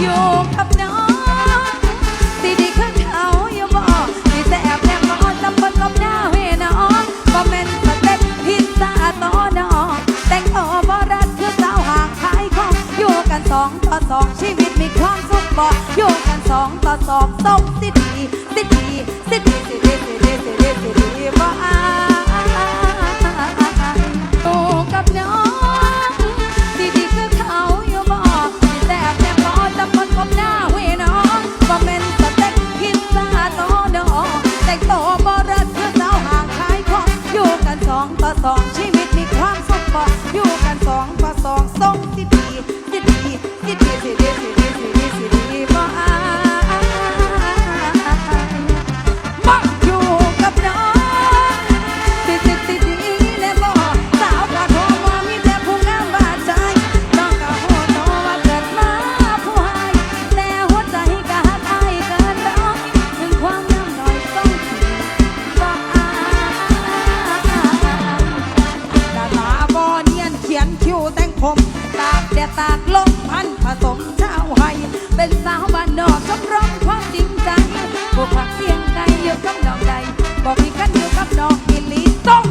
อยู่กับน้องดีดีๆคือเขาอยู่บ่ดีแต่แอบแนบมอนจำบนกับหน้าเวน้องบ่แม่นสเต็ปพิซซ่าต่อน้องแต่งตัวบ่รัดคือสาวห่างขายของอยู่กันสองต่อสองชีวิตมีความสุขบ่อยู่กันสองต่อสองต้องสิดีสิดีสิดี มีความสุขบ่อยู่กันสองพอสองส่งสิดี คม ตากแดดตากลมพันผสมชาวไทยเป็นสาวบ้านนอกชอบร้องความจริงจังพวกผักเสียงไก่อยู่กับน้องใดบอกมีกันอยู่กับน้องอิลีต้อง